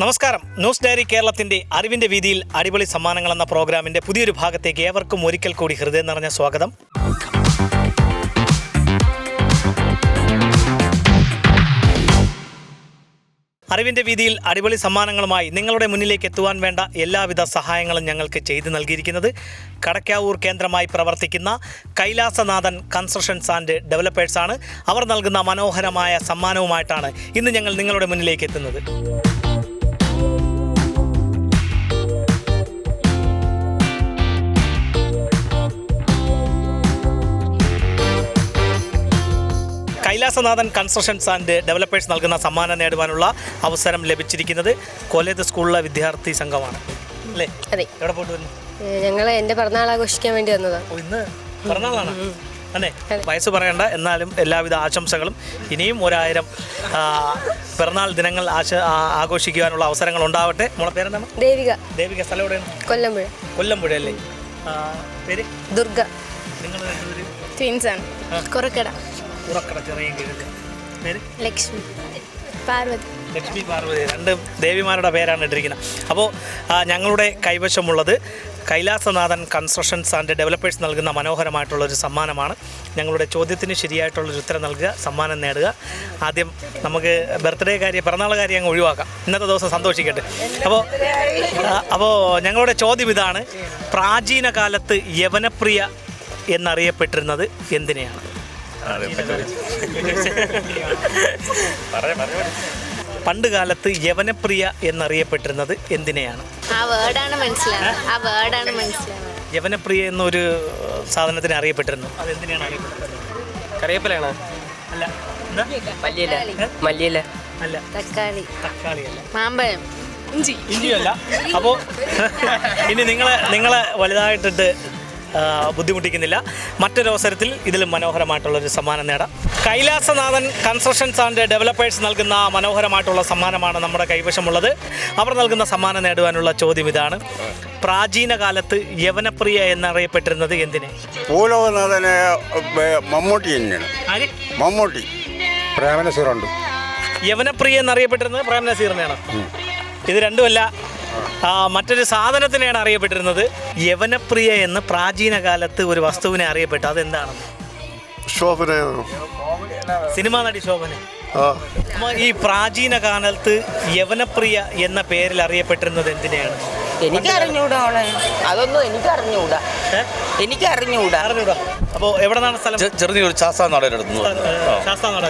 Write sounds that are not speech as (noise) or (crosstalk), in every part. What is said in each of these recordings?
നമസ്കാരം. News diary കേരളത്തിന്റെ അറിവിന്റെ വീതിയിൽ അടിപൊളി സമ്മാനങ്ങൾ എന്ന പ്രോഗ്രാമിന്റെ പുതിയൊരു ഭാഗത്തേക്ക് ഏവർക്കും ഒരിക്കൽ കൂടി ഹൃദയം നിറഞ്ഞ സ്വാഗതം. അറിവിന്റെ വീതിയിൽ അടിപൊളി സമ്മാനങ്ങളുമായി നിങ്ങളുടെ മുന്നിലേക്ക് എത്തുവാൻ വേണ്ട എല്ലാവിധ സഹായങ്ങളും ഞങ്ങൾക്ക് ചെയ്തു നൽകിയിരിക്കുന്നത് കടക്കാവൂർ കേന്ദ്രമായി പ്രവർത്തിക്കുന്ന കൈലാസനാഥൻ കൺസ്ട്രക്ഷൻസ് ആൻഡ് ഡെവലപ്പേഴ്സാണ്. അവർ നൽകുന്ന മനോഹരമായ സമ്മാനവുമായിട്ടാണ് ഇന്ന് ഞങ്ങൾ നിങ്ങളുടെ മുന്നിലേക്ക് എത്തുന്നത്. കൈലാസനാഥൻ കൺസ്ട്രക്ഷൻസ് ആൻഡ് ഡെവലപ്പേഴ്സ് നൽകുന്ന സമ്മാനം നേടുവാനുള്ള അവസരം ലഭിച്ചിരിക്കുന്നത് കോലേജ് സ്കൂളിലെ വിദ്യാർത്ഥി സംഘമാണ്. അല്ലേ? അതെ. എവിടെ പോയിട്ട് വരുന്നു ഞങ്ങൾ എന്റെ പിറന്നാൾ ആഘോഷിക്കാൻ വേണ്ടി വന്നതാണ് ഓ ഇന്ന് പിറന്നാളാണ്. അല്ലേ? വയസ്സ് പറയണ്ട. എന്നാലും എല്ലാവിധ ആശംസകളും ഇനിയും ഒരായിരം ആ, പിറന്നാൾ ദിനങ്ങൾ ആശ ആ- ആഘോഷിക്കുവാനുള്ള അവസരങ്ങൾ ഉണ്ടാവട്ടെ. മോളെ പേരെന്താണ്? ദേവിക. ദേവിക സ്ഥലം എവിടെയാണ്? കൊല്ലമ്പുഴ. കൊല്ലംപുഴ അല്ലേ? ആ, പേര്? ദുർഗ. നിങ്ങൾ രണ്ടുപേര്? ട്വിൻസാണ് കുറക്കട. ഉറക്കട ചെറിയ കീഴിൽ പേര്? ലക്ഷ്മി. പാർവതി. ലക്ഷ്മി പാർവതി. രണ്ട് ദേവിമാരുടെ പേരാണ് ഇട്ടിരിക്കുന്നത്. അപ്പോൾ ഞങ്ങളുടെ കൈവശമുള്ളത് കൈലാസനാഥൻ കൺസ്ട്രക്ഷൻസ് ആൻഡ് ഡെവലപ്പേഴ്സ് നൽകുന്ന മനോഹരമായിട്ടുള്ള ഒരു സമ്മാനമാണ്. ഞങ്ങളുടെ ചോദ്യത്തിന് ശരിയായിട്ടുള്ളൊരു ഉത്തരം നൽകുക സമ്മാനം നേടുക. ആദ്യം നമുക്ക് ബർത്ത്ഡേ കാര്യം പിറന്നാൾ കാര്യം അങ്ങ് ഒഴിവാക്കാം. ഇന്നത്തെ ദിവസം സന്തോഷിക്കട്ടെ. അപ്പോൾ അപ്പോൾ ഞങ്ങളുടെ ചോദ്യം ഇതാണ് പ്രാചീന കാലത്ത് യവനപ്രിയ എന്നറിയപ്പെട്ടിരുന്നത് എന്തിനെയാണ്? (laughs) പണ്ട് കാലത്ത് യവനപ്രിയ എന്നറിയപ്പെട്ടിരുന്നത് എന്തിനെയാണ്? ആ വേർഡാണ് മനസ്സിലാവുന്നത്. ആ വേർഡാണ് മനസ്സിലാവുന്നത്. യവനപ്രിയ എന്നൊരു സാധനത്തിന് അറിയപ്പെട്ടിരുന്നു. അത് എന്തിനാണ് അറിയപ്പെട്ടിരുന്നത്? കറിവേപ്പിലാണോ അല്ല. എന്താ? മല്ലിയില. മല്ലിയില. അല്ല. തക്കാളി. തക്കാളിയല്ല മാമ്പഴം. ഇഞ്ചി. ഇഞ്ചിയല്ല. അപ്പോൾ (laughs) ഇനി നിങ്ങളെ നിങ്ങളെ വലുതായിട്ടിട്ട് ബുദ്ധിമുട്ടിക്കുന്നില്ല. മറ്റൊരു അവസരത്തിൽ ഇതിലും മനോഹരമായിട്ടുള്ളൊരു സമ്മാനം നേടാം. കൈലാസനാഥൻ കൺസ്ട്രക്ഷൻസ് ആൻഡ് ഡെവലപ്പേഴ്സ് നൽകുന്ന മനോഹരമായിട്ടുള്ള സമ്മാനമാണ് നമ്മുടെ കൈവശമുള്ളത്. അവർ നൽകുന്ന സമ്മാനം നേടുവാനുള്ള ചോദ്യം ഇതാണ്. പ്രാചീന കാലത്ത് യവനപ്രിയ എന്നറിയപ്പെട്ടിരുന്നത് എന്തിനെ? പൂലോകനാഥന് മമ്മൂട്ടി തന്നെയാണ്. ആര്? മമ്മൂട്ടി. പ്രേമനസുറുണ്ട്. യവനപ്രിയ എന്നറിയപ്പെട്ടിരുന്നത് പ്രേമനസീറിനെയാണ്. ഇത് രണ്ടുമല്ല മറ്റൊരു സാധനത്തിനെയാണ് അറിയപ്പെട്ടിരുന്നത്. യവനപ്രിയ എന്ന് പ്രാചീന കാലത്ത് ഒരു വസ്തുവിനെ അറിയപ്പെട്ടു. അതെന്താണ്? ശോഭന. സിനിമാ നടി ശോഭന. ആ. ഈ പ്രാചീന കാലത്ത് യവനപ്രിയ എന്ന പേരിൽ അറിയപ്പെട്ടിരുന്നത് എന്തിനെയാണ്? എനിക്ക് അറിഞ്ഞൂടാ അവളെ അതൊന്നും എനിക്ക് അറിഞ്ഞൂടാ എനിക്ക് അറിഞ്ഞൂടാ അറിഞ്ഞൂടാ. അപ്പോൾ എവിടെ നിന്നാണ് സ്ഥലം ചെറുതിയൊരു ചാസാ നടയിലെടുത്തു ശാസ്താനാട്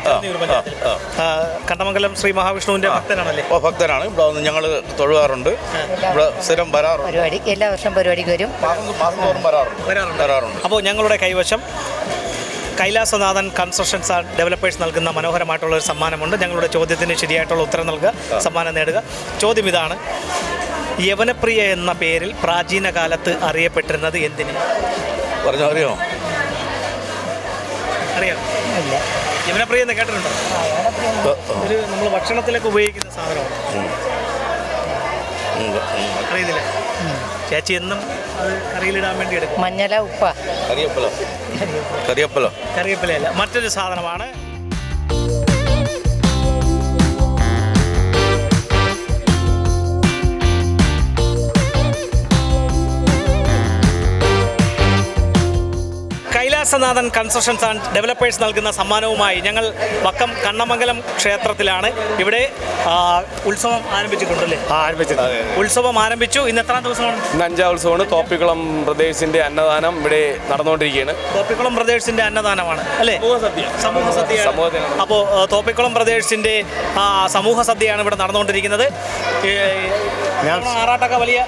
കണ്ടമംഗലം ശ്രീ മഹാവിഷ്ണുവിന്റെ ഭക്തനാണല്ലേ? ഭക്തനാണ്. ഇവിടെ വന്ന് ഞങ്ങൾ തൊഴുകാറുണ്ട്. ഇവിടെ സ്ഥിരം വരാറുണ്ട്. പരിപാടി എല്ലാ വർഷം പരിപാടിക്ക് വരും. മാസം തോറും വരാറുണ്ട്. വരാറുണ്ട്. അപ്പോൾ ഞങ്ങളുടെ കൈവശം കൈലാസനാഥൻ കൺസ്ട്രക്ഷൻസ് ആൻഡ് ഡെവലപ്പേഴ്സ് നൽകുന്ന മനോഹരമായിട്ടുള്ള ഒരു സമ്മാനമുണ്ട്. ഞങ്ങളുടെ ചോദ്യത്തിന് ശരിയായിട്ടുള്ള ഉത്തരം നൽകുക സമ്മാനം നേടുക. ചോദ്യം ഇതാണ് യവനപ്രിയ എന്ന പേരിൽ പ്രാചീന കാലത്ത് അറിയപ്പെട്ടിരുന്നത് എന്തിന്? പറഞ്ഞോ അറിയോ? അറിയാം. യവനപ്രിയ എന്ന് കേട്ടിട്ടുണ്ടോ? ഒരു നമ്മൾ ഭക്ഷണത്തിലൊക്കെ ഉപയോഗിക്കുന്ന സാധനമാണ്. അറിയുന്നില്ല ചേച്ചി എന്നും അത് കറിയിലിടാൻ വേണ്ടി എടുക്കും. മഞ്ഞള ഉപ്പ. കറിയപ്പലോ. കറിയപ്പലോ. കറിവേപ്പിലയല്ല മറ്റൊരു സാധനമാണ് കൈലാസനാഥൻ കൺസ്ട്രക്ഷൻസ് ആൻഡ് ഡെവലപ്പേഴ്സ് നൽകുന്ന സമ്മാനവുമായി ഞങ്ങൾ വക്കം കണ്ണമംഗലം ക്ഷേത്രത്തിലാണ്. ഇവിടെ ഉത്സവം ആരംഭിച്ചിട്ടുണ്ടല്ലേ? ആരംഭിച്ചിട്ടുണ്ട്. ഉത്സവം ആരംഭിച്ചു. ഇന്ന് എത്രാം ദിവസമാണ്? അഞ്ചാം ഉത്സവമാണ് തോപ്പിക്കുളം പ്രദേശിന്റെ അന്നദാനം ഇവിടെ നടന്നുകൊണ്ടിരിക്കുകയാണ്. തോപ്പിക്കുളം ബ്രദേഴ്സിന്റെ അന്നദാനമാണ് അല്ലേ? സമൂഹ സദ്യ. അപ്പോ അപ്പോൾ തോപ്പിക്കുളം ബ്രദേഴ്സിന്റെ സമൂഹ സദ്യയാണ് ഇവിടെ നടന്നുകൊണ്ടിരിക്കുന്നത്. ഞാൻ- ആറാട്ടൊക്കെ വലിയ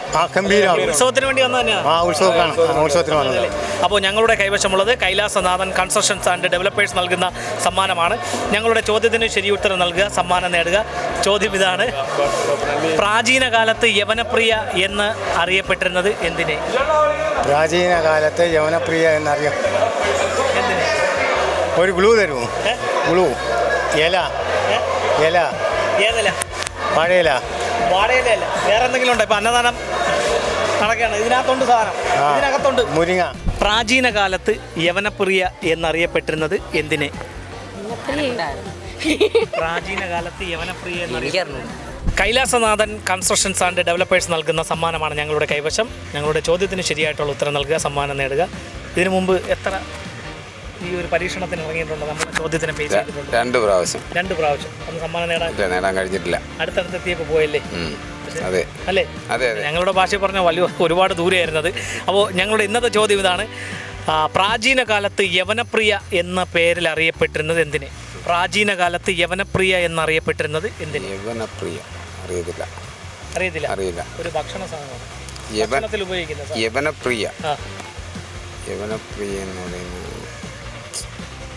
ഉത്സവത്തിന് വേണ്ടി വന്നു തന്നെയാണ് ആ ഉത്സവം കാണാം ഉത്സവത്തിന് വന്നത്. അപ്പോൾ ഞങ്ങളുടെ കൈവശമുള്ളത് കൈലാസനാഥൻ കൺസ്ട്രക്ഷൻസ് ആൻഡ് ഡെവലപ്പേഴ്സ് നൽകുന്ന സമ്മാനമാണ്. ഞങ്ങളുടെ ചോദ്യത്തിന് ശരി ഉത്തരം നൽകുക സമ്മാനം നേടുക. ചോദ്യം ഇതാണ്. പ്രാചീന കാലത്ത് യവനപ്രിയ എന്ന് അറിയപ്പെട്ടിരുന്നത് എന്തിനെ? പ്രാചീന കാലത്ത് യവനപ്രിയ എന്നറിയാം. ഒരു ഗ്ലൂ തരുമോ? ഗ്ലൂ ഇല. ഇല. ഏതല? പഴയില. വാടകയിലല്ല വേറെ എന്തെങ്കിലും ഉണ്ടോ? ഇപ്പൊ അന്നദാനം നടക്കുകയാണ്. ഇതിനകത്തുണ്ട് സാധനം. ഇതിനകത്തുണ്ട്. മുരിങ്ങ. പ്രാചീന കാലത്ത് യവനപ്രിയ എന്നറിയപ്പെട്ടിരുന്നത് എന്തിനെ? പ്രാചീന കാലത്ത് യവനപ്രിയ എന്നറിയ എനിക്കറിഞ്ഞൂടാ കൈലാസനാഥൻ കൺസ്ട്രക്ഷൻസ് ആൻഡ് ഡെവലപ്പേഴ്സ് നൽകുന്ന സമ്മാനമാണ് ഞങ്ങളുടെ കൈവശം. ഞങ്ങളുടെ ചോദ്യത്തിന് ശരിയായിട്ടുള്ള ഉത്തരം നൽകുക സമ്മാനം നേടുക. ഇതിനു മുമ്പ് എത്ര ഈ ഒരു പരീക്ഷണത്തിന് ഇറങ്ങിയിട്ടുണ്ട്? നമ്മുടെ ചോദ്യത്തിന് ചെയ്തിട്ടുണ്ട്. രണ്ട് പ്രാവശ്യം. രണ്ട് പ്രാവശ്യം. ഒന്ന് സമ്മാനം നേടാൻ ഇല്ല നേടാൻ കഴിഞ്ഞിട്ടില്ല. അടുത്തടുത്ത് എത്തിയപ്പോൾ പോയല്ലേ? ഉം. അതെ. അല്ലേ? അതെ അതെ. ഞങ്ങളുടെ ഭാഷ പറഞ്ഞ വലിയ ഒരുപാട് ദൂരെയായിരുന്നത് അപ്പോൾ ഞങ്ങളുടെ ഇന്നത്തെ ചോദ്യം ഇതാണ്. ആ, പ്രാചീന കാലത്ത് യവനപ്രിയ എന്ന പേരിൽ അറിയപ്പെട്ടിരുന്നത് എന്തിന്? പ്രാചീന കാലത്ത് യവനപ്രിയ എന്നറിയപ്പെട്ടിരുന്നത് എന്തിന്? യവനപ്രിയ. അറിയത്തില്ല. അറിയത്തില്ല. അറിയില്ല. ഒരു ഭക്ഷണ സാധനമാണ്. യവൻ ഭക്ഷണത്തിൽ ഉപയോഗിക്കുന്ന സാധനം. യവനപ്രിയ. ആ. യവനപ്രിയ എന്ന് പറയുന്നത്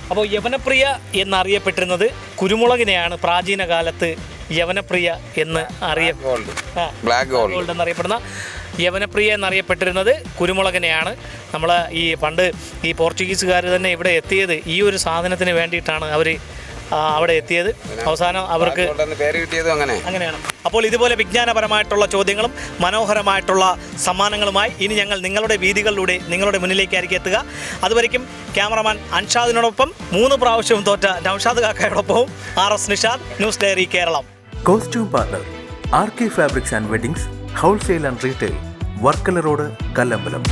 അപ്പോൾ യവനപ്രിയ എന്നറിയപ്പെട്ടിരുന്നത് കുരുമുളകിനെയാണ് പ്രാചീന കാലത്ത് യവനപ്രിയ എന്ന് അറിയ ബ്ലാക്ക് ഗോൾഡ് ഗോൾഡ് എന്നറിയപ്പെടുന്ന യവനപ്രിയ എന്നറിയപ്പെട്ടിരുന്നത് കുരുമുളകിനെയാണ്. നമ്മൾ ഈ പണ്ട് ഈ പോർച്ചുഗീസുകാർ തന്നെ ഇവിടെ എത്തിയത് ഈ ഒരു സാധനത്തിന് വേണ്ടിയിട്ടാണ് അവർ അവിടെ എത്തിയത്. അവസാനം അവർക്ക് പേര് കിട്ടിയതും അങ്ങനെ. അങ്ങനെയാണ്. അപ്പോൾ ഇതുപോലെ വിജ്ഞാനപരമായിട്ടുള്ള ചോദ്യങ്ങളും മനോഹരമായിട്ടുള്ള സമ്മാനങ്ങളുമായി ഇനി ഞങ്ങൾ നിങ്ങളുടെ വീതികളിലൂടെ നിങ്ങളുടെ മുന്നിലേക്കായിരിക്കും എത്തുക. അതുവരയ്ക്കും ക്യാമറമാൻ അൻഷാദിനോടൊപ്പം മൂന്ന് പ്രാവശ്യവും തോറ്റ Naushad കാക്കയോടൊപ്പവും R S Nishad news diary Keralam. Costume partner R K fabrics and weddings wholesale and retail Varkala road Kallambalam.